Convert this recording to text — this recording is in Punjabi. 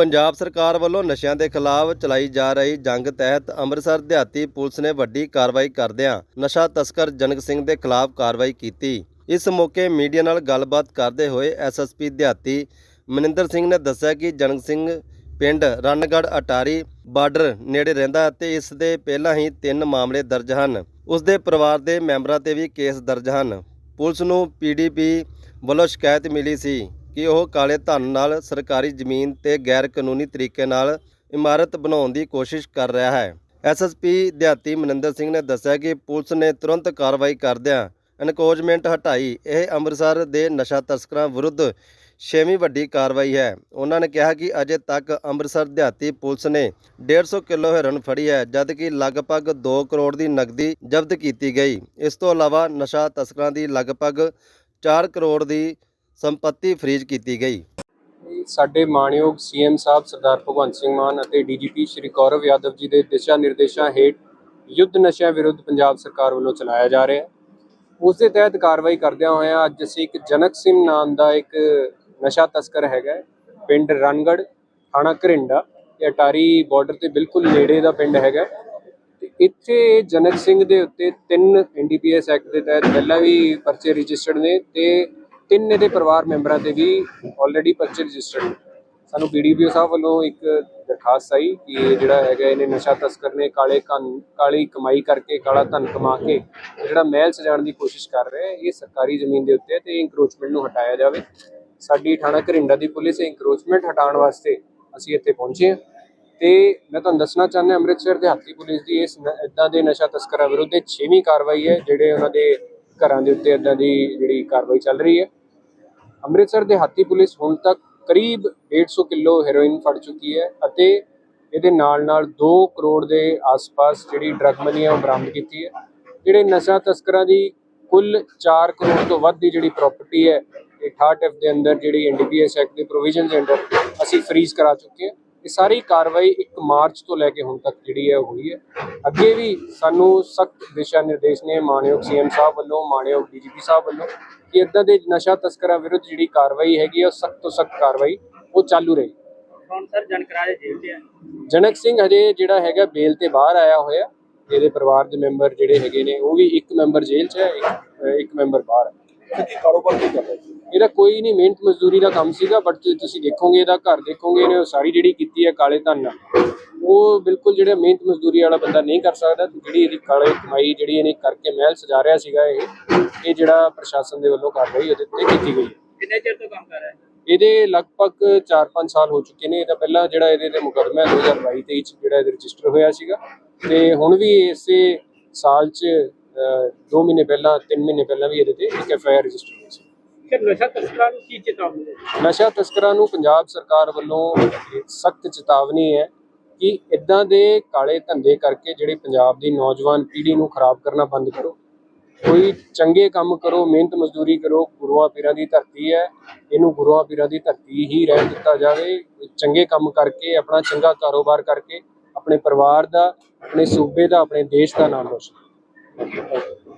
ਪੰਜਾਬ ਸਰਕਾਰ ਵੱਲੋਂ ਨਸ਼ਿਆਂ ਦੇ ਖਿਲਾਫ ਚਲਾਈ ਜਾ ਰਹੀ ਜੰਗ ਤਹਿਤ ਅੰਮ੍ਰਿਤਸਰ ਦਿਹਾਤੀ ਪੁਲਿਸ ਨੇ ਵੱਡੀ ਕਾਰਵਾਈ ਕਰਦਿਆਂ ਨਸ਼ਾ ਤਸਕਰ ਜਨਕ ਸਿੰਘ ਦੇ ਖਿਲਾਫ ਕਾਰਵਾਈ ਕੀਤੀ। ਇਸ ਮੌਕੇ ਮੀਡੀਆ ਨਾਲ ਗੱਲਬਾਤ ਕਰਦੇ ਹੋਏ ਐਸਐਸਪੀ ਦਿਹਾਤੀ ਮਨਿੰਦਰ ਸਿੰਘ ਨੇ ਦੱਸਿਆ ਕਿ ਜਨਕ ਸਿੰਘ ਪਿੰਡ ਰਣਗੜ ਅਟਾਰੀ ਬਾਰਡਰ ਨੇੜੇ ਰਹਿੰਦਾ ਅਤੇ ਇਸ ਦੇ ਪਹਿਲਾਂ ਹੀ ਤਿੰਨ ਮਾਮਲੇ ਦਰਜ ਹਨ। ਉਸ ਦੇ ਪਰਿਵਾਰ ਦੇ ਮੈਂਬਰਾਂ ਤੇ ਵੀ ਕੇਸ ਦਰਜ ਹਨ। ਪੁਲਿਸ ਨੂੰ ਪੀਡੀਪੀ ਵੱਲੋਂ ਸ਼ਿਕਾਇਤ ਮਿਲੀ ਸੀ। ਕਿ ਉਹ ਕਾਲੇ ਧਨ ਨਾਲ ਸਰਕਾਰੀ ਜ਼ਮੀਨ ਤੇ ਗੈਰ ਕਾਨੂੰਨੀ ਤਰੀਕੇ ਨਾਲ ਇਮਾਰਤ ਬਣਾਉਣ ਦੀ ਕੋਸ਼ਿਸ਼ ਕਰ ਰਿਹਾ ਹੈ। ਐਸਐਸਪੀ ਦਿਹਾਤੀ ਮਨਿੰਦਰ ਸਿੰਘ ਨੇ ਦੱਸਿਆ ਕਿ ਪੁਲਿਸ ਨੇ ਤੁਰੰਤ ਕਾਰਵਾਈ ਕਰਦਿਆਂ ਐਨਕੋਜਮੈਂਟ ਹਟਾਈ। ਇਹ ਅੰਮ੍ਰਿਤਸਰ ਦੇ ਨਸ਼ਾ ਤਸਕਰਾਂ ਵਿਰੁੱਧ ਛੇਵੀਂ ਵੱਡੀ ਕਾਰਵਾਈ ਹੈ। ਉਹਨਾਂ ਨੇ ਕਿਹਾ ਕਿ ਅਜੇ ਤੱਕ ਅੰਮ੍ਰਿਤਸਰ ਦਿਹਾਤੀ ਪੁਲਿਸ ਨੇ 150 ਕਿਲੋ ਹੈਰੋਇਨ ਫੜੀ ਹੈ, ਜਦਕਿ ਲਗਭਗ 2 ਕਰੋੜ ਦੀ ਨਕਦੀ ਜ਼ਬਤ ਕੀਤੀ ਗਈ। ਇਸ ਤੋਂ ਇਲਾਵਾ ਨਸ਼ਾ ਤਸਕਰਾਂ ਦੀ ਲਗਭਗ 4 ਕਰੋੜ ਦੀ ਸੰਪਤੀ ਫਰੀਜ਼ ਕੀਤੀ ਗਈ ਸਾਡੇ ਮਾਣਯੋਗ ਸੀਐਮ ਸਾਹਿਬ ਸਰਦਾਰ ਭਗਵੰਤ ਸਿੰਘ ਮਾਨ ਅਤੇ ਡੀਜੀਪੀ ਸ਼੍ਰੀ ਗੌਰਵ ਯਾਦਵ ਜੀ ਦੇ ਦਿਸ਼ਾ ਨਿਰਦੇਸ਼ਾਂ ਹੇਠ ਯੁੱਧ ਨਸ਼ਿਆਂ ਵਿਰੁੱਧ ਪੰਜਾਬ ਸਰਕਾਰ ਵੱਲੋਂ ਚਲਾਇਆ ਜਾ ਰਿਹਾ ਹੈ ਉਸ ਦੇ ਤਹਿਤ ਕਾਰਵਾਈ ਕਰਦਿਆਂ ਹੋਇਆਂ ਅੱਜ ਅਸੀਂ ਇੱਕ ਜਨਕ ਸਿੰਘ ਨਾਮ ਦਾ ਇੱਕ ਨਸ਼ਾ ਤਸਕਰ ਹੈਗਾ ਪਿੰਡ ਰਣਗੜ ਥਾਣਾ ਘਰਿੰਡਾ, ਇਹ ਅਟਾਰੀ ਬਾਰਡਰ ਤੇ ਬਿਲਕੁਲ ਨੇੜੇ ਦਾ ਪਿੰਡ ਹੈਗਾ ਹੈ। ਤੇ ਇੱਥੇ ਜਨਕ ਸਿੰਘ ਦੇ ਉੱਤੇ ਤਿੰਨ ਐਨਡੀਪੀਐਸ ਐਕਟ ਦੇ ਤਹਿਤ ਪਹਿਲਾਂ ਵੀ ਪਰਚੇ ਰਜਿਸਟਰਡ ਨੇ ਤੇ ਤਿੰਨ ਇਹਦੇ ਪਰਿਵਾਰ ਮੈਂਬਰਾਂ ਤੇ ਵੀ ਆਲਰੇਡੀ ਪਰਚੇ ਰਜਿਸਟਰਡ ਨੇ। ਸਾਨੂੰ ਬੀਡੀਪੀਓ ਸਾਹਿਬ ਵੱਲੋਂ ਇੱਕ ਦਰਖਾਸਤ ਆਈ ਕਿ ਇਹ ਜਿਹੜਾ ਹੈਗਾ ਇਹਨੇ ਨਸ਼ਾ ਤਸਕਰ ਨੇ ਕਾਲੇ ਧਨ, ਕਾਲੀ ਕਮਾਈ ਕਰਕੇ, ਕਾਲਾ ਧਨ ਕਮਾ ਕੇ ਜਿਹੜਾ ਮਹਿਲ ਸਜਾਉਣ ਦੀ ਕੋਸ਼ਿਸ਼ ਕਰ ਰਿਹਾ ਹੈ ਇਹ ਸਰਕਾਰੀ ਜ਼ਮੀਨ ਦੇ ਉੱਤੇ ਹੈ ਤੇ ਇੰਕਰੋਚਮੈਂਟ ਨੂੰ ਹਟਾਇਆ ਜਾਵੇ। ਸਾਡੀ ਥਾਣਾ ਘਰਿੰਡਾ ਦੀ ਪੁਲਿਸ ਇੰਕਰੋਚਮੈਂਟ ਹਟਾਉਣ ਵਾਸਤੇ ਅਸੀਂ ਇੱਥੇ ਪਹੁੰਚੇ ਹਾਂ ਤੇ ਮੈਂ ਤੁਹਾਨੂੰ ਦੱਸਣਾ ਚਾਹੁੰਦਾ ਅੰਮ੍ਰਿਤਸਰ ਦੇ ਦਿਹਾਤੀ ਪੁਲਿਸ ਦੀ ਇਸ ਇਦਾਂ ਦੇ ਨਸ਼ਾ ਤਸਕਰਾਂ ਵਿਰੁੱਧ ਇਹ ਛੇਵੀਂ ਕਾਰਵਾਈ ਹੈ, ਜਿਹੜੇ ਉਹਨਾਂ ਦੇ ਘਰਾਂ ਦੇ ਉੱਤੇ ਇਦਾਂ ਦੀ ਜਿਹੜੀ ਕਾਰਵਾਈ ਚੱਲ ਰਹੀ ਹੈ। ਅੰਮ੍ਰਿਤਸਰ ਦੇ ਹਾਤੀ ਪੁਲਿਸ ਹੁਣ ਤੱਕ ਕਰੀਬ 150 ਕਿਲੋ ਹੈਰੋਇਨ ਫੜ ਚੁੱਕੀ ਹੈ ਅਤੇ ਇਹਦੇ ਨਾਲ ਨਾਲ 2 ਕਰੋੜ ਦੇ ਆਸ-ਪਾਸ ਜਿਹੜੀ ਡਰਗ ਮਨੀ ਹੈ ਉਹ ਬਰਾਮਦ ਕੀਤੀ ਹੈ। ਜਿਹੜੇ ਨਸ਼ਾ ਤਸਕਰਾਂ ਦੀ ਕੁੱਲ 4 ਕਰੋੜ ਤੋਂ ਵੱਧ ਦੀ ਜਿਹੜੀ ਪ੍ਰਾਪਰਟੀ ਹੈ, ਇਹ 68 ਐਫ ਦੇ ਅੰਦਰ ਜਿਹੜੀ ਐਨਡੀਪੀਐਸ ਐਕਟ ਦੇ ਪ੍ਰੋਵੀਜ਼ਨਸ ਦੇ ਅੰਦਰ ਅਸੀਂ ਫਰੀਜ਼ ਕਰਾ ਚੁੱਕੇ ਹਾਂ। ਇਹ ਸਾਰੀ ਕਾਰਵਾਈ 1 ਮਾਰਚ ਤੋਂ ਲੈ ਕੇ ਹੁਣ ਤੱਕ ਜਿਹੜੀ ਹੈ ਹੋਈ ਹੈ। ਅੱਗੇ ਵੀ ਸਾਨੂੰ ਸਖਤ ਦਿਸ਼ਾ ਨਿਰਦੇਸ਼ ਨੇ ਮਾਨਯੋਗ ਸੀਐਮ ਸਾਹਿਬ ਵੱਲੋਂ ਮਾਨਯੋਗ ਡੀਜੀਪੀ ਸਾਹਿਬ ਵੱਲੋਂ ਕਿ ਇਦਾਂ ਦੇ ਨਸ਼ਾ ਤਸਕਰਾਂ ਵਿਰੁੱਧ ਜਿਹੜੀ ਕਾਰਵਾਈ ਹੈਗੀ ਉਹ ਸਖਤ ਤੋਂ ਸਖਤ ਕਾਰਵਾਈ ਉਹ ਚਾਲੂ ਰਹੇ। ਹੁਣ ਸਰ ਜਨਕਰਾਜ ਜੇਲ੍ਹ ਤੇ ਆ। ਜਨਕ ਸਿੰਘ ਹਜੇ ਜਿਹੜਾ ਹੈਗਾ ਬੇਲ ਤੇ ਬਾਹਰ ਆਇਆ ਹੋਇਆ। ਇਹਦੇ ਪਰਿਵਾਰ ਦੇ ਮੈਂਬਰ ਜਿਹੜੇ ਹੈਗੇ ਨੇ ਉਹ ਵੀ ਇੱਕ ਮੈਂਬਰ ਜੇਲ੍ਹ 'ਚ ਹੈ ਇੱਕ ਮੈਂਬਰ ਬਾਹਰ ਹੈ। ਕੀ ਕਾਰੋਬਾਰ ਕੀ ਕਰਦਾ ਸੀ ਇਹਦਾ ਕੋਈ ਨਹੀਂ ਮਿਹਨਤ ਮਜ਼ਦੂਰੀ ਦਾ ਕੰਮ ਸੀਗਾ ਬਟ ਜੇ ਤੁਸੀਂ ਦੇਖੋਗੇ ਇਹਦਾ ਘਰ ਦੇਖੋਗੇ ਇਹਨੇ ਉਹ ਸਾਰੀ ਜਿਹੜੀ ਕੀਤੀ ਹੈ ਕਾਲੇ ਧਨ ਨਾਲ ਉਹ ਬਿਲਕੁਲ ਜਿਹੜਾ ਮਿਹਨਤ ਮਜ਼ਦੂਰੀ ਵਾਲਾ ਬੰਦਾ ਨਹੀਂ ਕਰ ਸਕਦਾ ਜਿਹੜੀ ਇਹਦੀ ਕਾਲੇ ਕਮਾਈ ਜਿਹੜੀ ਇਹਨੇ ਕਰਕੇ ਮਹਿਲ ਸਜਾ ਰਿਹਾ ਸੀਗਾ ਇਹ ਇਹ ਜਿਹੜਾ ਪ੍ਰਸ਼ਾਸਨ ਦੇ ਵੱਲੋਂ ਕਾਰਵਾਈ ਉਹਦੇ ਉੱਤੇ ਕੀਤੀ ਗਈ ਕਿੰਨੇ ਚਿਰ ਤੋਂ ਕੰਮ ਕਰ ਰਿਹਾ? ਹੈ ਇਹਦੇ ਲਗਭਗ 4-5 ਸਾਲ ਹੋ ਚੁੱਕੇ ਨੇ ਇਹਦਾ ਪਹਿਲਾਂ ਜਿਹੜਾ ਇਹਦੇ ਤੇ ਮੁਕੱਦਮਾ 2022 ਚ ਜਿਹੜਾ ਇਹਦੇ ਰਜਿਸਟਰ ਹੋਇਆ ਸੀਗਾ ਤੇ ਹੁਣ ਵੀ ਇਸੇ ਸਾਲ ਚ 2 ਮਹੀਨੇ ਪਹਿਲਾਂ 3 ਮਹੀਨੇ ਪਹਿਲਾਂ ਵੀ ਇਹਦੇ ਤੇ ਇੱਕ ਐਫ ਆਈ ਆਰ ਰਜਿਸਟਰ ਹੋਈ ਸੀ। ਕਿ ਨਸ਼ਾ ਤਸਕਰਾਂ ਨੂੰ ਕੀ ਚੇਤਾਵਨੀ ਹੈ? ਨਸ਼ਾ ਤਸਕਰਾਂ ਨੂੰ ਪੰਜਾਬ ਸਰਕਾਰ ਵੱਲੋਂ ਸਖਤ ਚੇਤਾਵਨੀ ਹੈ ਕਿ ਇਦਾਂ ਦੇ ਕਾਲੇ ਧੰਦੇ ਕਰਕੇ ਜਿਹੜੀ ਪੰਜਾਬ ਦੀ ਨੌਜਵਾਨ ਪੀੜ੍ਹੀ ਨੂੰ ਖਰਾਬ ਕਰਨਾ ਬੰਦ ਕਰੋ। ਕੋਈ ਚੰਗੇ ਕੰਮ ਕਰੋ, ਮਿਹਨਤ ਮਜ਼ਦੂਰੀ ਕਰੋ, ਗੁਰੂਆਂ ਪੀਰਾਂ ਦੀ ਧਰਤੀ ਹੈ, ਇਹਨੂੰ ਗੁਰੂਆਂ ਪੀਰਾਂ ਦੀ ਧਰਤੀ ਹੀ ਰਹਿਣ ਦਿੱਤਾ ਜਾਵੇ। ਚੰਗੇ ਕੰਮ ਕਰਕੇ, ਆਪਣਾ ਚੰਗਾ ਕਾਰੋਬਾਰ ਕਰਕੇ ਆਪਣੇ ਪਰਿਵਾਰ ਦਾ, ਆਪਣੇ ਸੂਬੇ ਦਾ, ਆਪਣੇ ਦੇਸ਼ ਦਾ ਨਾਮ ਰੋਸ਼ਨ